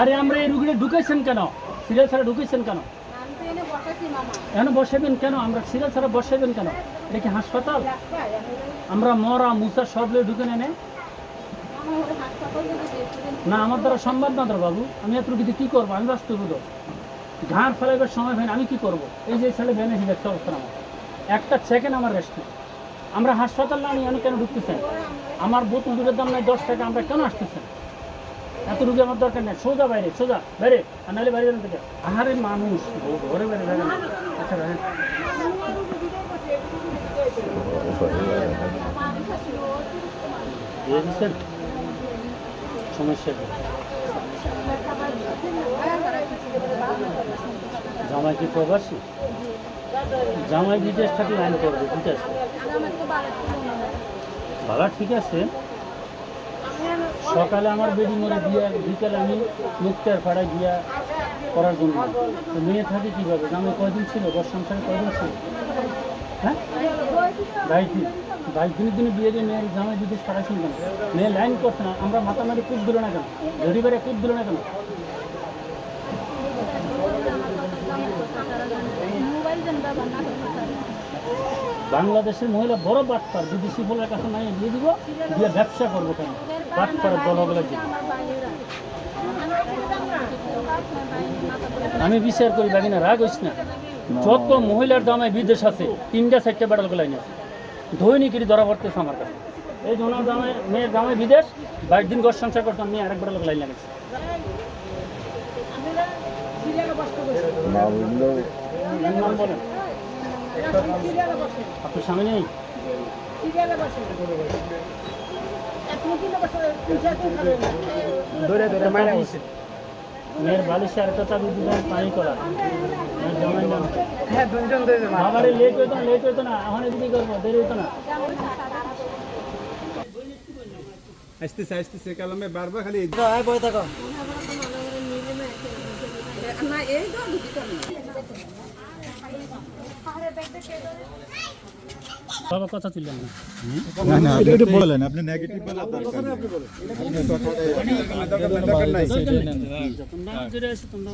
আরে আমরা এই ঢুকেছেন কেন? সিরিয়াল ছাড়া ঢুকেছেন কেন? বসাবেন কেন? আমরা সিরিয়াল ছাড়া বসাবেন কেন? এটা কি হাসপাতাল? আমরা মরা মুসা সব ঢুকে নেনে না আমার দ্বারা সম্ভব না বাবু। আমি এত রুগীতে কী করব? আমি বাস্তব ঘাড় ফেলাইবার সময় হয় না, আমি কি করব? এই যে ছেলে ভ্যানে দেখতে অবস্থা আমার। একটা সেকেন্ড আমার রেস্ট নেই। আমরা হাসপাতাল না নিয়ে কেন ঢুকতেছেন? আমার বোতল দুধের দাম নাই দশ টাকা আমরা কেন আসতেছেন? এত রুগী আমার দরকার নেই সোজা বাইরে সোজা বাইরে আর নাহলে বাইরে থেকে আহারে মানুষ ঘরে বাইরে দেখেন আচ্ছা সমস্যা কি? জামাই কি প্রবাসী? জামাই বিদেশ থাকলে লাইন করবে বিদেশ। ভালো ঠিক আছে। সকালে আমার বেডি মরে দিয়া বিকালে আমি মুক্তার পাড়ায় দিয়া করার জন্য তো মেয়ে থাকে কীভাবে? জামাই কয়দিন ছিল? বর সংসারে কয়দিন ছিল? হ্যাঁ? বাইশ দিন বাইশ দিনের দিনে বিয়ে দিয়ে মেয়ের জামাই বিদেশ পাঠাইছেন কেন? মেয়ে লাইন করছে না। আমরা মাতামারি কূপ দিল না কেন? গরিবারে কূপ দিল না কেন? মোবাইল না বাংলাদেশের মহিলা বড় বাটপার বিদেশি বলার কাছে নাই দিয়ে দিব দিয়ে ব্যবসা করব কেন? দিয়ে আমার বাইরেরা আমি বিচার করি বাকি না রাগ হইস না। যত মহিলার দামে বিদেশ আছে তিনটা চারটে বেড়াল লাইন আছে দৈনিকই ধরা পড়তেছে আমার কাছে। এই জন্য দামে মেয়ের দামে বিদেশ বাইশ দিন ঘর সংসার করতাম মেয়ে আরেক বেড়াল লাইন লাগাইছে নাম বলেন আপনার সামনে নেই? মেয়ের বালিশে আর একটা চাবি দিবেন পানি করা মেয়ের জামাই নাম। বাবারে লেট হইতো না লেট হইতো না। এখন এদিকে করব দেরি হইতো না। আসতেছে আসতেছে কালামে বারবার খালি না এই তো বাবা কথা তুললেন না। না না আপনি একটু বলেন আপনি নেগেটিভ বলার দরকার নেই। দরকার নাই তোমরা যেটা আছে তোমরা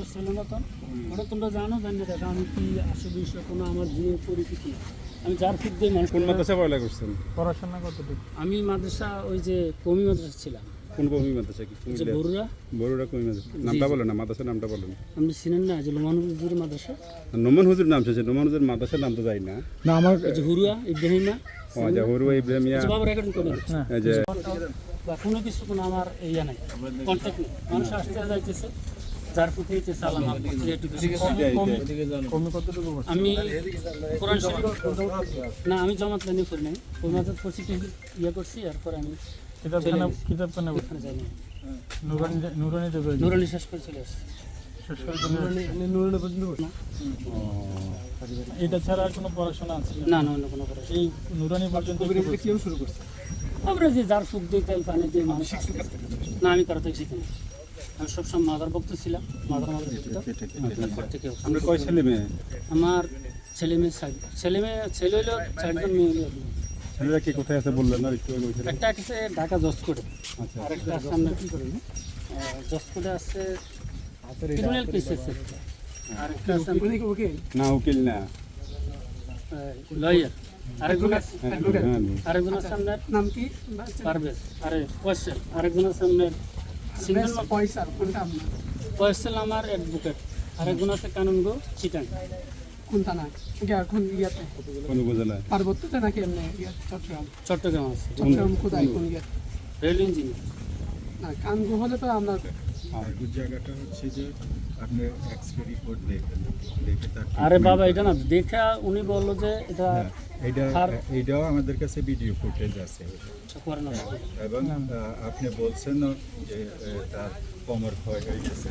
ওটা তোমরা জানো জানি দেখো আমি কি আসে বিষয় কোনো আমার জীবন পরিচিতি আমি যার ফিট দিয়ে মানুষ কোন মাদ্রাসা পড়ালেখা করছেন? আমি মাদ্রাসা ওই যে কমি মাদ্রাসা ছিলাম। কোন কমি মাদ্রাসা কি? যে বড়ুরা? বড়ুরা কমি মাদ্রাসা। নামটা বলেন না মাদ্রাসার নামটা বলেন আপনি চিনেন না যে লোমানুজুর মাদ্রাসা? নোমান হুজুর নাম শুনছে নোমান হুজুর মাদ্রাসার নাম তো যাই না। না আমার যে হুরুয়া ইব্রাহিমা? ও যা হরুয়া ইব্রাহিমিয়া। বাবা রেকর্ডিং করে এই যে বা কোনো কিছু কোনো আমার ইয়া নাই। কন্ট্যাক্ট নেই। মানুষ আসতে যাইতেছে যার প্রতি হইতে সালাম আমি কোরআন শরীফ না আমি জমাত লাইনে করি নাই। ওই করছি কি ইয়ে করছি এরপর আমি কিতাবখানা কিতাবখানা নুরানি শেষ করে চলে আসছি। এটা ছাড়া আর কোনো পড়াশোনা আছে? না না অন্য কোনো পড়াশোনা। এই নুরানি পর্যন্ত আমরা যে যার সুখ দিয়ে তেল পানি দিয়ে মানুষ না আমি কারও থেকে শিখিনি। আমি সবসময় মাদার ভক্ত ছিলাম। মাদার মাদার তারপর থেকে আমরা কয় ছেলে মেয়ে? আমার ছেলে মেয়ে ছেলে মেয়ে ছেলে হইল চারজন মেয়ে হইল। একজন। ছেলেরা কি কোথায় আছে বললেন? না একটু। একটা আছে ঢাকা জসকোটে আচ্ছা। আর একটা আছে আমরা কি করি জসকোটে আছে ক্রিমিনাল কেসেস আর একটা আছে না উকিল না। লয়ার। আরেকজন আছে। হ্যাঁ, আরেকজন আছে আপনার নাম কি? পারভেজ। আরে আপনার? সিঙ্গেল আমার অ্যাডভোকেট। আরেকজন আছে কানুনগো চিটাং। কোন থানা কোন ইয়াতে? কোন উপজেলায়? পার্বত্যতে নাকি এমনি চট্টগ্রাম? চট্টগ্রাম আছে। চট্টগ্রাম কোথায়? কোন ইয়া রেল ইঞ্জিনিয়ার না কানগো হলে তো আমরা জায়গাটা হচ্ছে যে আপনি এক্সরে রিপোর্ট দেখবেন। দেখে আরে বাবা এটা না দেখা উনি বলল যে এটা হ্যাঁ, এইটা আর- এইটাও আমাদের কাছে ভিডিও ফুটেজ আছে। এবং আহ, আপনি বলছেন যে তার কোমর ক্ষয় হয়ে গেছে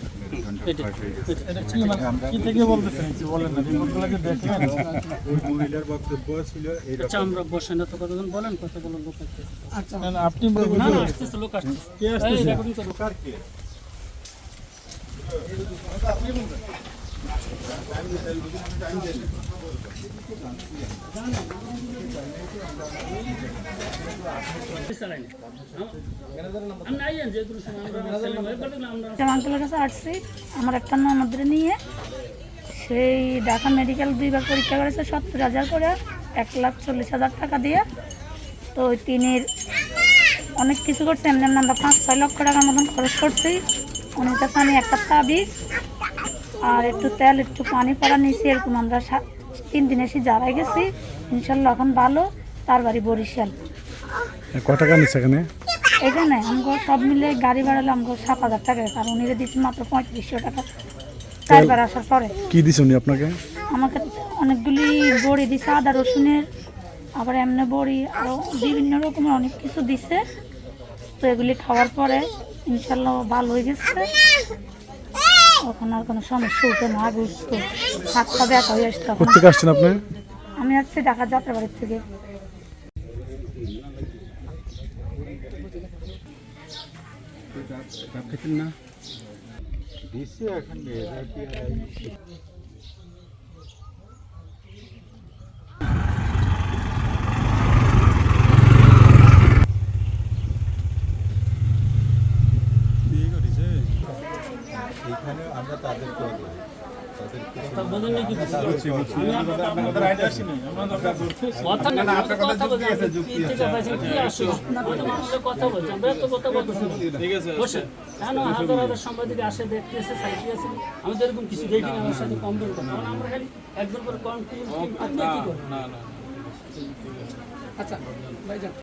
ওই মহিলার বক্তব্য ছিল আচ্ছা আমরা বসে না তো কতজন বলেন কত লোক আসছে। আচ্ছা। আপনি না না আসতেছে লোক আসতেছে। কে আসতেছে? রেকর্ডিং করো কার কে? চালাই না। আমরা একটা ননদের নিয়ে সেই ঢাকা মেডিকেল দুইবার পরীক্ষা করেছে সত্তর হাজার করে, এক লাখ চল্লিশ হাজার টাকা দিয়ে। তো তিনের অনেক কিছু করছে এমনি আমরা পাঁচ ছয় লক্ষ টাকার মতন খরচ করছি। ওনার কাছে আমি একটা তাবিজ আর একটু তেল একটু পানি পড়া নিয়েছি এরকম আমরা তিন দিন এসে যারাই গেছি। ইনশাল্লাহ এখন ভালো তার বাড়ি বরিশাল। কয় টাকা নিচ্ছে এখানে? এখানে আমগো সব মিলে গাড়ি ভাড়া আমগো সাত হাজার টাকা আর উনি দিচ্ছি মাত্র পঁয়ত্রিশশো টাকা। চারবার আসার পরে। কি দিছে উনি আপনাকে? আমাকে অনেকগুলি বড়ি দিছে আদা রসুনের আবার এমনি বড়ি আরও বিভিন্ন রকমের অনেক কিছু দিছে। তো এগুলি খাওয়ার পরে ইনশাল্লাহ ভালো হয়ে গেছে। এখন আর কোনো সমস্যা উঠে না আগে উঠতো হাতটা ব্যথা হয়ে আসতো কোথেকে আসছেন আপনি? আমি আসছি ঢাকা যাত্রাবাড়ির থেকে। খেতেন না দিচ্ছে এখন এরা কি আর এখানে আমরা তাদেরকে তাদেরকে কথা বোঝেন নাকি কথা না আপনি কথা বলছেন কি থেকে পাইছেন কি আসে আমাদের মানুষের কথা বলছেন আমরা তো কথা বলতেছি ঠিক আছে বসে কেন হাজার হাজার সাংবাদিক আসে দেখতেছে সাইটে আছে। আমাদের এরকম কিছু দেখি না আমার সাথে কমপ্লেন করতে। কারণ আমরা খালি একজন করে আচ্ছা